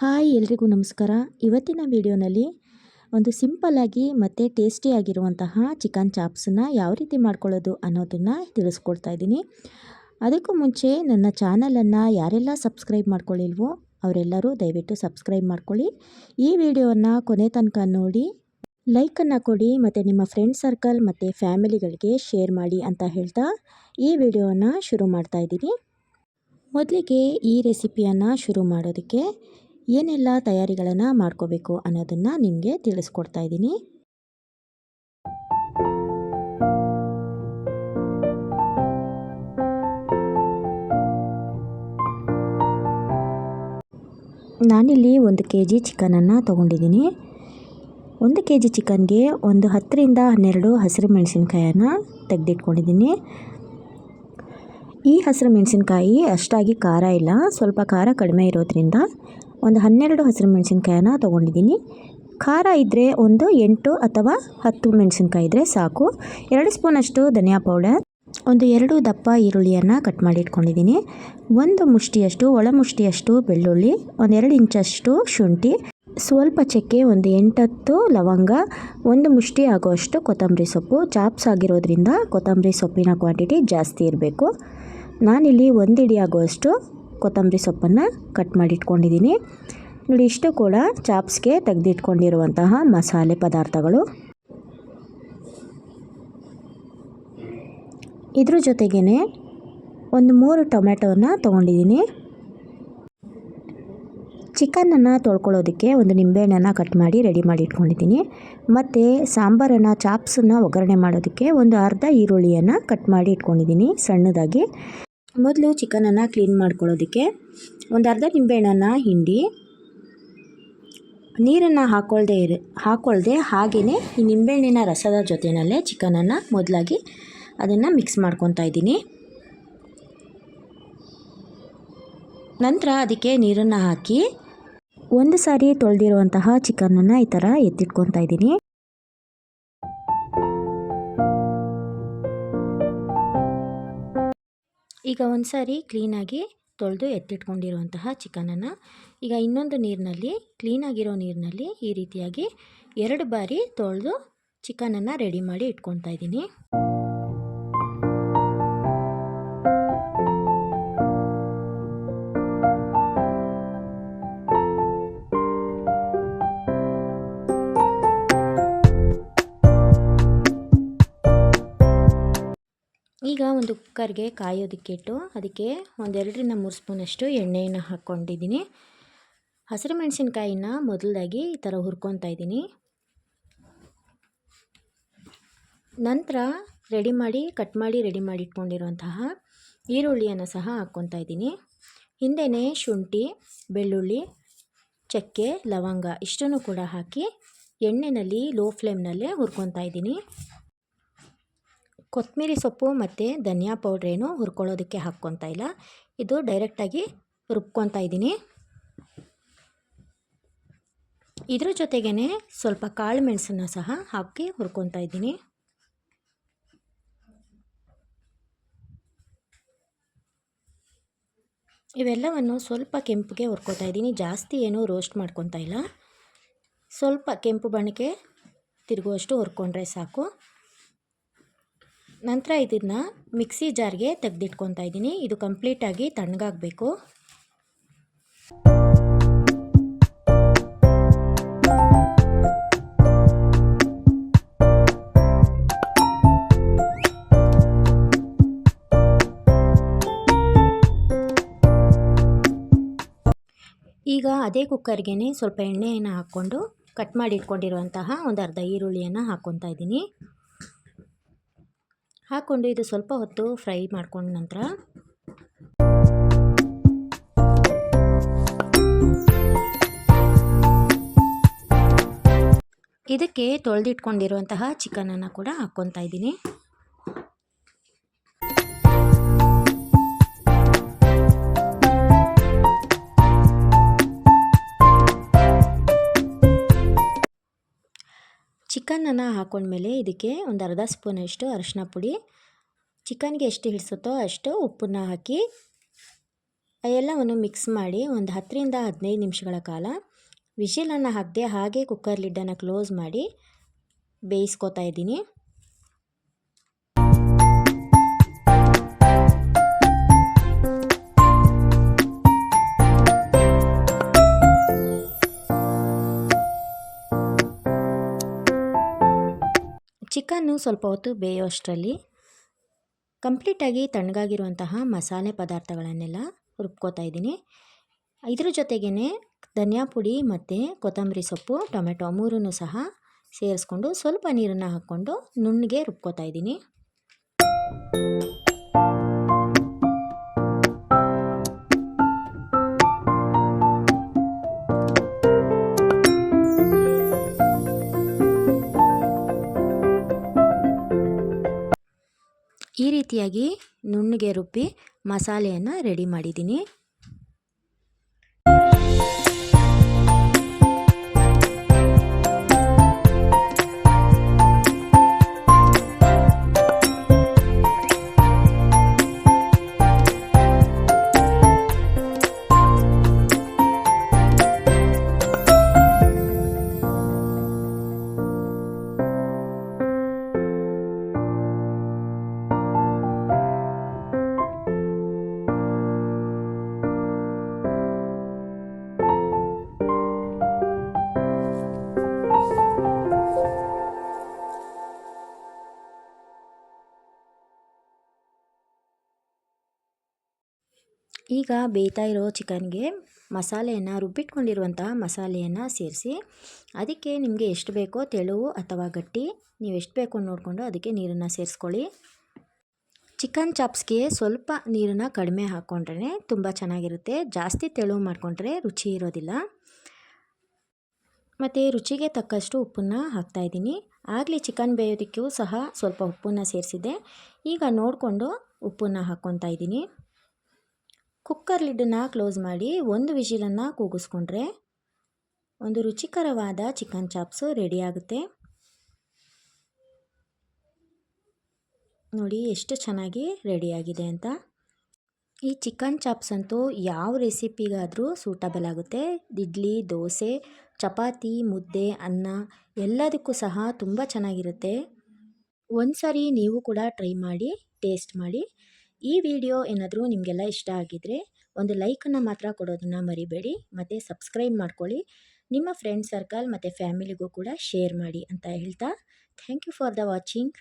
Hi ಎಲ್ರಿಗೂ ನಮಸ್ಕಾರ. ಇವತ್ತಿನ ವಿಡಿಯೋನಲ್ಲಿ ಒಂದು ಸಿಂಪಲ್ಲಾಗಿ ಮತ್ತು ಟೇಸ್ಟಿಯಾಗಿರುವಂತಹ ಚಿಕನ್ ಚಾಪ್ಸನ್ನು ಯಾವ ರೀತಿ ಮಾಡ್ಕೊಳ್ಳೋದು ಅನ್ನೋದನ್ನು ತಿಳಿಸ್ಕೊಡ್ತಾ ಇದ್ದೀನಿ. ಅದಕ್ಕೂ ಮುಂಚೆ ನನ್ನ ಚಾನಲನ್ನು ಯಾರೆಲ್ಲ ಸಬ್ಸ್ಕ್ರೈಬ್ ಮಾಡ್ಕೊಳ್ಳಿಲ್ವೋ ಅವರೆಲ್ಲರೂ ದಯವಿಟ್ಟು ಸಬ್ಸ್ಕ್ರೈಬ್ ಮಾಡ್ಕೊಳ್ಳಿ. ಈ ವಿಡಿಯೋವನ್ನು ಕೊನೆ ತನಕ ನೋಡಿ, ಲೈಕನ್ನು ಕೊಡಿ ಮತ್ತು ನಿಮ್ಮ ಫ್ರೆಂಡ್ ಸರ್ಕಲ್ ಮತ್ತು ಫ್ಯಾಮಿಲಿಗಳಿಗೆ ಶೇರ್ ಮಾಡಿ ಅಂತ ಹೇಳ್ತಾ ಈ ವಿಡಿಯೋನ ಶುರು ಮಾಡ್ತಾ ಇದ್ದೀನಿ. ಮೊದಲಿಗೆ ಈ ರೆಸಿಪಿಯನ್ನು ಶುರು ಮಾಡೋದಕ್ಕೆ ಏನೆಲ್ಲ ತಯಾರಿಗಳನ್ನು ಮಾಡ್ಕೋಬೇಕು ಅನ್ನೋದನ್ನು ನಿಮಗೆ ತಿಳಿಸ್ಕೊಡ್ತಾ ಇದ್ದೀನಿ. ನಾನಿಲ್ಲಿ ಒಂದು ಕೆ ಜಿ ಚಿಕನನ್ನು ತೊಗೊಂಡಿದ್ದೀನಿ. ಒಂದು ಕೆ ಜಿ ಚಿಕನ್ಗೆ ಒಂದು ಹತ್ತರಿಂದ ಹನ್ನೆರಡು ಹಸಿರು ಮೆಣಸಿನ್ಕಾಯನ್ನು ತೆಗೆದಿಟ್ಕೊಂಡಿದ್ದೀನಿ. ಈ ಹಸಿರು ಮೆಣಸಿನ್ಕಾಯಿ ಅಷ್ಟಾಗಿ ಖಾರ ಇಲ್ಲ. ಸ್ವಲ್ಪ ಖಾರ ಕಡಿಮೆ ಇರೋದ್ರಿಂದ ಒಂದು ಹನ್ನೆರಡು ಹಸಿರು ಮೆಣಸಿನ್ಕಾಯನ್ನ ತೊಗೊಂಡಿದ್ದೀನಿ. ಖಾರ ಇದ್ದರೆ ಒಂದು ಎಂಟು ಅಥವಾ ಹತ್ತು ಮೆಣಸಿನ್ಕಾಯಿ ಇದ್ದರೆ ಸಾಕು. ಎರಡು ಸ್ಪೂನಷ್ಟು ಧನಿಯಾ ಪೌಡರ್, ಒಂದು ಎರಡು ದಪ್ಪ ಈರುಳ್ಳಿಯನ್ನು ಕಟ್ ಮಾಡಿ ಇಟ್ಕೊಂಡಿದ್ದೀನಿ. ಒಂದು ಮುಷ್ಟಿಯಷ್ಟು, ಒಳ ಮುಷ್ಟಿಯಷ್ಟು ಬೆಳ್ಳುಳ್ಳಿ ಒಂದೆರಡು ಇಂಚಷ್ಟು ಶುಂಠಿ, ಸ್ವಲ್ಪ ಚಕ್ಕೆ, ಒಂದು ಎಂಟತ್ತು ಲವಂಗ, ಒಂದು ಮುಷ್ಟಿ ಆಗುವಷ್ಟು ಕೊತ್ತಂಬರಿ ಸೊಪ್ಪು. ಚಾಪ್ಸ್ ಆಗಿರೋದ್ರಿಂದ ಕೊತ್ತಂಬರಿ ಸೊಪ್ಪಿನ ಕ್ವಾಂಟಿಟಿ ಜಾಸ್ತಿ ಇರಬೇಕು. ನಾನಿಲ್ಲಿ ಒಂದು ಆಗುವಷ್ಟು ಕೊತ್ತಂಬರಿ ಸೊಪ್ಪನ್ನು ಕಟ್ ಮಾಡಿ ಇಟ್ಕೊಂಡಿದ್ದೀನಿ ನೋಡಿ, ಇಷ್ಟು ಕೂಡ ಚಾಪ್ಸ್ಗೆ ತೆಗೆದಿಟ್ಕೊಂಡಿರುವಂತಹ ಮಸಾಲೆ ಪದಾರ್ಥಗಳು. ಇದ್ರ ಜೊತೆಗೇ ಒಂದು ಮೂರು ಟೊಮ್ಯಾಟೋನ ತೊಗೊಂಡಿದ್ದೀನಿ. ಚಿಕನನ್ನು ತೊಳ್ಕೊಳ್ಳೋದಕ್ಕೆ ಒಂದು ನಿಂಬೆಹಣ್ಣನ್ನು ಕಟ್ ಮಾಡಿ ರೆಡಿ ಮಾಡಿ ಇಟ್ಕೊಂಡಿದ್ದೀನಿ ಮತ್ತು ಸಾಂಬಾರನ್ನು ಚಾಪ್ಸನ್ನು ಒಗ್ಗರಣೆ ಮಾಡೋದಕ್ಕೆ ಒಂದು ಅರ್ಧ ಈರುಳ್ಳಿಯನ್ನು ಕಟ್ ಮಾಡಿ ಇಟ್ಕೊಂಡಿದ್ದೀನಿ ಸಣ್ಣದಾಗಿ. ಮೊದಲು ಚಿಕನನ್ನು ಕ್ಲೀನ್ ಮಾಡ್ಕೊಳ್ಳೋದಕ್ಕೆ ಒಂದು ಅರ್ಧ ನಿಂಬೆಹಣ್ಣನ್ನು, ಹಿಂಡಿ, ನೀರನ್ನು ಹಾಕ್ಕೊಳ್ದೆ ಇರ ಹಾಕ್ಕೊಳ್ದೆ ಹಾಗೆಯೇ ಈ ನಿಂಬೆಹಣ್ಣಿನ ರಸದ ಜೊತೆಯಲ್ಲೇ ಚಿಕನನ್ನು ಮೊದಲಾಗಿ ಅದನ್ನು ಮಿಕ್ಸ್ ಮಾಡ್ಕೊತಾ ಇದ್ದೀನಿ. ನಂತರ ಅದಕ್ಕೆ ನೀರನ್ನು ಹಾಕಿ ಒಂದು ಸಾರಿ ತೊಳೆದಿರುವಂತಹ ಚಿಕನನ್ನು ಈ ಥರ ಎತ್ತಿಟ್ಕೊತಾ ಇದ್ದೀನಿ. ಈಗ ಒಂದು ಸಾರಿ ಕ್ಲೀನಾಗಿ ತೊಳೆದು ಎತ್ತಿಟ್ಕೊಂಡಿರುವಂತಹ ಚಿಕನನ್ನು. ಈಗ ಇನ್ನೊಂದು ನೀರಿನಲ್ಲಿ, ಕ್ಲೀನಾಗಿರೋ ನೀರಿನಲ್ಲಿ ಈ ರೀತಿಯಾಗಿ ಎರಡು ಬಾರಿ ತೊಳೆದು ಚಿಕನನ್ನು ರೆಡಿ ಮಾಡಿ ಇಟ್ಕೊತಾ ಇದ್ದೀನಿ. ಈಗ ಒಂದು ಕುಕ್ಕರ್ಗೆ ಕಾಯೋದಕ್ಕಿಟ್ಟು ಅದಕ್ಕೆ ಒಂದೆರಡರಿಂದ ಮೂರು ಸ್ಪೂನಷ್ಟು ಎಣ್ಣೆಯನ್ನು ಹಾಕ್ಕೊಂಡಿದ್ದೀನಿ. ಹಸಿರು ಮೆಣಸಿನ್ಕಾಯಿನ ಮೊದಲಾಗಿ ಈ ಥರ ಹುರ್ಕೊತಾ ಇದ್ದೀನಿ. ನಂತರ ರೆಡಿ ಮಾಡಿ, ಕಟ್ ಮಾಡಿ ರೆಡಿ ಮಾಡಿ ಇಟ್ಕೊಂಡಿರುವಂತಹ ಈರುಳ್ಳಿಯನ್ನು ಸಹ ಹಾಕ್ಕೊತಾ ಇದ್ದೀನಿ. ಹಿಂದೆಯೇ ಶುಂಠಿ, ಬೆಳ್ಳುಳ್ಳಿ, ಚಕ್ಕೆ, ಲವಂಗ ಇಷ್ಟನ್ನು ಕೂಡ ಹಾಕಿ ಎಣ್ಣೆಯಲ್ಲಿ ಲೋ ಫ್ಲೇಮ್ನಲ್ಲೇ ಹುರ್ಕೊತಾ ಇದ್ದೀನಿ. ಕೊತ್ತಂಬರಿ ಸೊಪ್ಪು ಮತ್ತು ಧನಿಯಾ ಪೌಡ್ರೇನು ಹುರ್ಕೊಳ್ಳೋದಕ್ಕೆ ಹಾಕ್ಕೊತಾ ಇಲ್ಲ. ಇದು ಡೈರೆಕ್ಟಾಗಿ ರುಬ್ಕೊತಾ ಇದ್ದೀನಿ. ಇದ್ರ ಜೊತೆಗೇ ಸ್ವಲ್ಪ ಕಾಳು ಮೆಣಸನ್ನು ಸಹ ಹಾಕಿ ಹುರ್ಕೊತಾ ಇದ್ದೀನಿ. ಇವೆಲ್ಲವನ್ನು ಸ್ವಲ್ಪ ಕೆಂಪಿಗೆ ಹುರ್ಕೊತಾ ಇದ್ದೀನಿ. ಜಾಸ್ತಿ ಏನೂ ರೋಸ್ಟ್ ಮಾಡ್ಕೊತಾ ಇಲ್ಲ. ಸ್ವಲ್ಪ ಕೆಂಪು ಬಣ್ಣಕ್ಕೆ ತಿರುಗುವಷ್ಟು ಹುರ್ಕೊಂಡ್ರೆ ಸಾಕು. ನಂತರ ಇದನ್ನು ಮಿಕ್ಸಿ ಜಾರ್ಗೆ ತೆಗೆದಿಟ್ಕೊತಾ ಇದ್ದೀನಿ. ಇದು ಕಂಪ್ಲೀಟಾಗಿ ತಣ್ಣಗಾಗಬೇಕು. ಈಗ ಅದೇ ಕುಕ್ಕರ್ಗೆ ಸ್ವಲ್ಪ ಎಣ್ಣೆಯನ್ನು ಹಾಕ್ಕೊಂಡು ಕಟ್ ಮಾಡಿ ಇಟ್ಕೊಂಡಿರುವಂತಹ ಒಂದು ಅರ್ಧ ಈರುಳ್ಳಿಯನ್ನು ಹಾಕ್ಕೊತಾ ಇದ್ದೀನಿ. ಹಾಕ್ಕೊಂಡು ಇದು ಸ್ವಲ್ಪ ಹೊತ್ತು ಫ್ರೈ ಮಾಡ್ಕೊಂಡ ನಂತರ ಇದಕ್ಕೆ ತೊಳೆದಿಟ್ಕೊಂಡಿರುವಂತಹ ಚಿಕನನ್ನು ಕೂಡ ಹಾಕ್ಕೊತಾ ಇದ್ದೀನಿ. ಚಿಕನನ್ನು ಹಾಕೊಂಡ್ಮೇಲೆ ಇದಕ್ಕೆ ಒಂದು ಅರ್ಧ ಸ್ಪೂನಷ್ಟು ಅರಶಿನ ಪುಡಿ, ಚಿಕನ್ಗೆ ಎಷ್ಟು ಹಿಡಿಸುತ್ತೋ ಅಷ್ಟು ಉಪ್ಪನ್ನು ಹಾಕಿ ಎಲ್ಲವನ್ನು ಮಿಕ್ಸ್ ಮಾಡಿ ಒಂದು ಹತ್ತರಿಂದ ಹದಿನೈದು ನಿಮಿಷಗಳ ಕಾಲ ವಿಷಿಲನ್ನು ಹಾಕದೆ ಹಾಗೆ ಕುಕ್ಕರ್ ಲಿಡ್ಡನ್ನು ಕ್ಲೋಸ್ ಮಾಡಿ ಬೇಯಿಸ್ಕೊತಾ ಇದ್ದೀನಿ. ಚಿಕನ್ನು ಸ್ವಲ್ಪ ಹೊತ್ತು ಬೇಯೋಷ್ಟರಲ್ಲಿ ಕಂಪ್ಲೀಟಾಗಿ ತಣ್ಣಗಾಗಿರುವಂತಹ ಮಸಾಲೆ ಪದಾರ್ಥಗಳನ್ನೆಲ್ಲ ರುಬ್ಕೋತಾ ಇದ್ದೀನಿ. ಇದ್ರ ಜೊತೆಗೇ ಧನಿಯಾ ಪುಡಿ ಮತ್ತು ಕೊತ್ತಂಬರಿ ಸೊಪ್ಪು, ಟೊಮೆಟೊ ಮೂರನ್ನು ಸಹ ಸೇರಿಸ್ಕೊಂಡು ಸ್ವಲ್ಪ ನೀರನ್ನು ಹಾಕ್ಕೊಂಡು ನುಣ್ಣಗೆ ರುಬ್ಕೋತಾ ಇದ್ದೀನಿ. ರೀತಿಯಾಗಿ ನುಣ್ಣಗೆ ರುಬ್ಬಿ ಮಸಾಲೆಯನ್ನು ರೆಡಿ ಮಾಡಿದ್ದೀನಿ. ಈಗ ಬೇಯ್ತಾ ಇರೋ ಚಿಕನ್ಗೆ ಮಸಾಲೆಯನ್ನು ರುಬ್ಬಿಟ್ಕೊಂಡಿರುವಂತಹ ಮಸಾಲೆಯನ್ನು ಸೇರಿಸಿ, ಅದಕ್ಕೆ ನಿಮಗೆ ಎಷ್ಟು ಬೇಕೋ ತೆಳುವು ಅಥವಾ ಗಟ್ಟಿ, ನೀವು ಎಷ್ಟು ಬೇಕೋ ನೋಡಿಕೊಂಡು ಅದಕ್ಕೆ ನೀರನ್ನು ಸೇರಿಸ್ಕೊಳ್ಳಿ. ಚಿಕನ್ ಚಾಪ್ಸ್ಗೆ ಸ್ವಲ್ಪ ನೀರನ್ನು ಕಡಿಮೆ ಹಾಕ್ಕೊಂಡ್ರೆ ತುಂಬ ಚೆನ್ನಾಗಿರುತ್ತೆ. ಜಾಸ್ತಿ ತೆಳುವು ಮಾಡಿಕೊಂಡ್ರೆ ರುಚಿ ಇರೋದಿಲ್ಲ. ಮತ್ತು ರುಚಿಗೆ ತಕ್ಕಷ್ಟು ಉಪ್ಪನ್ನು ಹಾಕ್ತಾಯಿದ್ದೀನಿ ಆಗಲಿ ಚಿಕನ್ ಬೇಯೋದಕ್ಕೂ ಸಹ ಸ್ವಲ್ಪ ಉಪ್ಪನ್ನು ಸೇರಿಸಿದೆ. ಈಗ ನೋಡಿಕೊಂಡು ಉಪ್ಪನ್ನು ಹಾಕ್ಕೊತಾ ಇದ್ದೀನಿ. ಕುಕ್ಕರ್ ಲಿಡ್ಡನ್ನು ಕ್ಲೋಸ್ ಮಾಡಿ ಒಂದು ವಿಷಿಲನ್ನು ಕೂಗಿಸ್ಕೊಂಡ್ರೆ ಒಂದು ರುಚಿಕರವಾದ ಚಿಕನ್ ಚಾಪ್ಸು ರೆಡಿಯಾಗುತ್ತೆ ನೋಡಿ ಎಷ್ಟು ಚೆನ್ನಾಗಿ ರೆಡಿಯಾಗಿದೆ ಅಂತ. ಈ ಚಿಕನ್ ಚಾಪ್ಸ್ ಅಂತೂ ಯಾವ ರೆಸಿಪಿಗಾದರೂ ಸೂಟಬಲ್ ಆಗುತ್ತೆ. ಇಡ್ಲಿ, ದೋಸೆ, ಚಪಾತಿ, ಮುದ್ದೆ, ಅನ್ನ ಎಲ್ಲದಕ್ಕೂ ಸಹ ತುಂಬ ಚೆನ್ನಾಗಿರುತ್ತೆ. ಒಂದು ಸಾರಿ ನೀವು ಕೂಡ ಟ್ರೈ ಮಾಡಿ ಟೇಸ್ಟ್ ಮಾಡಿ. ಈ ವಿಡಿಯೋ ಏನಾದರೂ ನಿಮಗೆಲ್ಲ ಇಷ್ಟ ಆಗಿದ್ರೆ ಒಂದು ಲೈಕನ್ನು ಮಾತ್ರ ಕೊಡೋದನ್ನು ಮರಿಬೇಡಿ, ಮತ್ತು ಸಬ್ಸ್ಕ್ರೈಬ್ ಮಾಡ್ಕೊಳ್ಳಿ. ನಿಮ್ಮ ಫ್ರೆಂಡ್ ಸರ್ಕಲ್ ಮತ್ತು ಫ್ಯಾಮಿಲಿಗೂ ಕೂಡ ಶೇರ್ ಮಾಡಿ ಅಂತ ಹೇಳ್ತಾ thank you for the watching